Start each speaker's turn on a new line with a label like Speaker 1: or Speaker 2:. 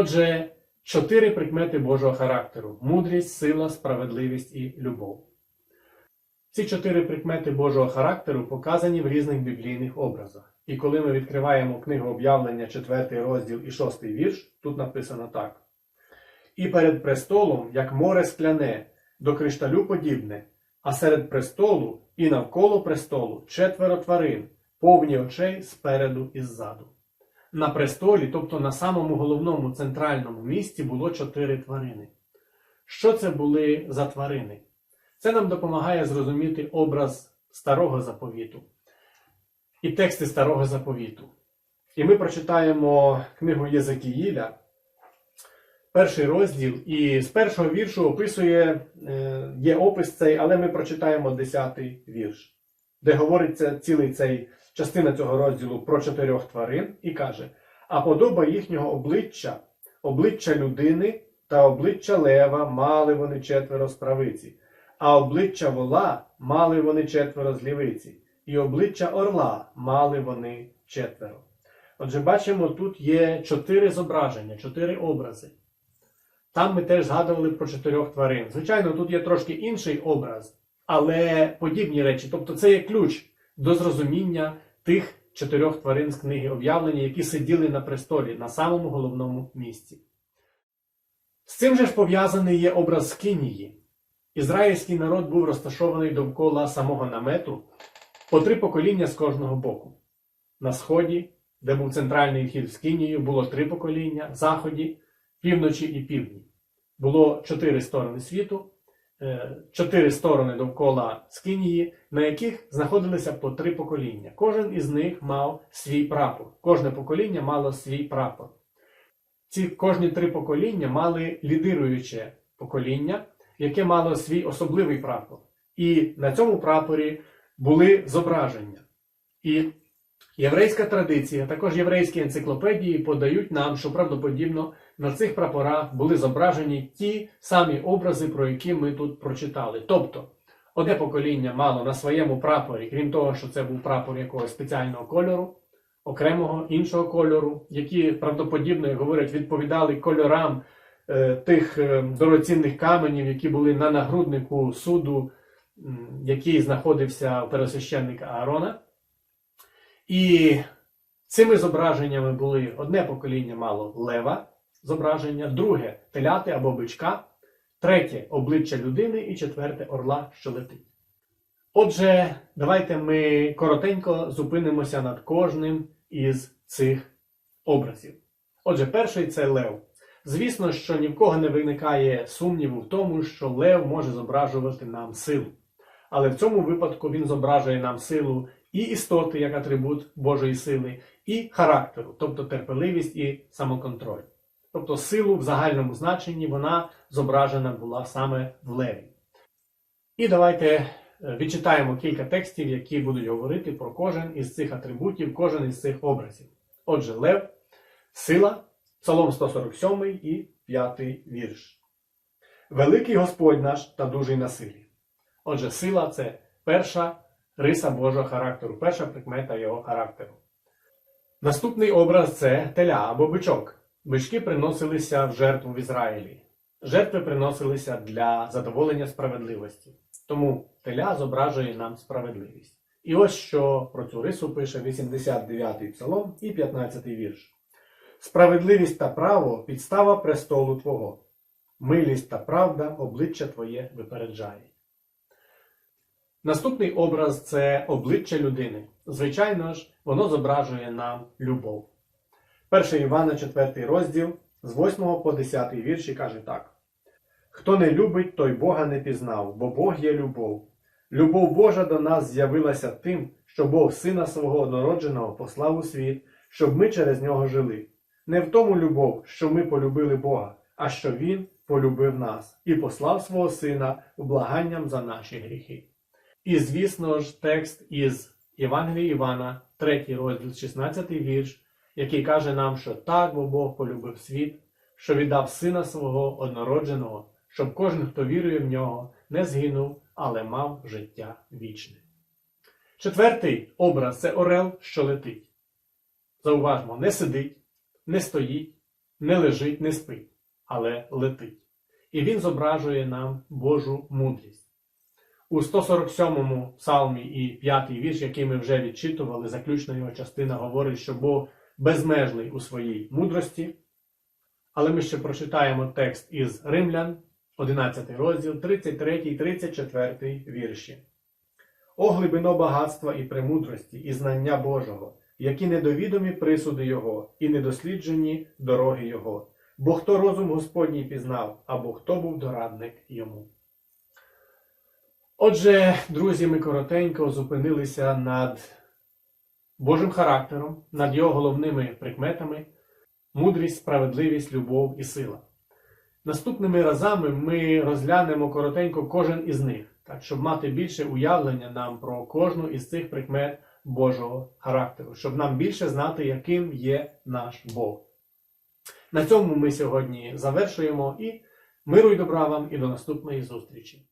Speaker 1: Отже, чотири прикмети Божого характеру: мудрість, сила, справедливість і любов. Ці чотири прикмети Божого характеру показані в різних біблійних образах. І коли ми відкриваємо книгу об'явлення, 4 розділ і 6 вірш, тут написано так: І перед престолом, як море скляне, до кришталю подібне, а серед престолу і навколо престолу четверо тварин, повні очей спереду і ззаду. На престолі, тобто на самому головному центральному місці, було чотири тварини. Що це були за тварини? Це нам допомагає зрозуміти образ старого заповіту і тексти старого заповіту. І ми прочитаємо книгу Єзекіїля, перший розділ, і з першого віршу описує, е, є опис цей, але ми прочитаємо десятий вірш, де говориться цілий цей частина цього розділу про чотирьох тварин, і каже: А подоба їхнього обличчя, обличчя людини та обличчя лева мали вони четверо з правиці, а обличчя вола мали вони четверо з лівиці, і обличчя орла мали вони четверо. Отже, бачимо, тут є чотири зображення, чотири образи. Там ми теж згадували про чотирьох тварин. Звичайно, тут є трошки інший образ, але подібні речі. Тобто це є ключ до зрозуміння тих чотирьох тварин з книги об'явлення, які сиділи на престолі на самому головному місці. З цим же ж пов'язаний є образ Скинії. Ізраїльський народ був розташований довкола самого намету по три покоління з кожного боку. На сході, де був центральний вхід в Скинію, було три покоління, заході, півночі і півдні. Було чотири сторони світу, чотири сторони довкола Скинії, на яких знаходилися по три покоління. Кожен із них мав свій прапор. Кожне покоління мало свій прапор. Ці кожні три покоління мали лідируюче покоління, яке мало свій особливий прапор. І на цьому прапорі були зображення. І єврейська традиція, також єврейські енциклопедії подають нам, що правдоподібно на цих прапорах були зображені ті самі образи, про які ми тут прочитали. Тобто, одне покоління мало на своєму прапорі, крім того, що це був прапор якогось спеціального кольору, окремого іншого кольору, які правдоподібно, як говорять, відповідали кольорам е, тих е, дорогоцінних каменів, які були на нагруднику суду, м, який знаходився у пересвященника Аарона. І цими зображеннями були одне покоління мало лева зображення, друге теляти або бичка, третє обличчя людини і четверте орла, що летить. Отже, давайте ми коротенько зупинимося над кожним із цих образів. Отже, перший це лев. Звісно, що ні в кого не виникає сумніву в тому, що лев може зображувати нам силу. Але в цьому випадку він зображує нам силу і істоти як атрибут Божої сили, і характеру, тобто терпеливість і самоконтроль. Тобто силу в загальному значенні вона зображена була саме в леві. І давайте е, відчитаємо кілька текстів, які будуть говорити про кожен із цих атрибутів, кожен із цих образів. Отже, лев, сила, Псалом 147 і 5 вірш. Великий Господь наш та дужий на силі. Отже, сила це перша риса Божого характеру, перша прикмета його характеру. Наступний образ це теля або бичок. Бички приносилися в жертву в Ізраїлі. Жертви приносилися для задоволення справедливості. Тому теля зображує нам справедливість. І ось що про цю рису пише 89-й псалом і 15-й вірш. Справедливість та право підстава престолу Твого. Милість та правда обличчя Твоє випереджає. Наступний образ це обличчя людини. Звичайно ж, воно зображує нам любов. 1 Івана, 4 розділ, з 8 по 10 вірші каже так: Хто не любить, той Бога не пізнав, бо Бог є любов. Любов Божа до нас з'явилася тим, що Бог Сина свого однородженого послав у світ, щоб ми через нього жили. Не в тому любов, що ми полюбили Бога, а що Він полюбив нас і послав свого Сина благанням за наші гріхи. І, звісно ж, текст із Євангелія Івана, 3 розділ, 16 вірш, який каже нам, що так, бо Бог полюбив світ, що віддав Сина свого однородженого, щоб кожен, хто вірує в нього, не згинув, але мав життя вічне. Четвертий образ це орел, що летить. Зауважмо, не сидить, не стоїть, не лежить, не спить, але летить. І він зображує нам Божу мудрість. У 147-му псалмі і 5 вірш, який ми вже відчитували, заключна його частина говорить, що Бог безмежний у своїй мудрості. Але ми ще прочитаємо текст із Римлян, 11 розділ, 33, 34 вірші. О глибино багатства і премудрості, і знання Божого, які недовідомі присуди Його, і недосліджені дороги Його. Бо хто розум Господній пізнав, або хто був дорадник йому. Отже, друзі, ми коротенько зупинилися над Божим характером, над його головними прикметами мудрість, справедливість, любов і сила. Наступними разами ми розглянемо коротенько кожен із них, так, щоб мати більше уявлення нам про кожну із цих прикмет Божого характеру, щоб нам більше знати, яким є наш Бог. На цьому ми сьогодні завершуємо і миру й добра вам і до наступної зустрічі.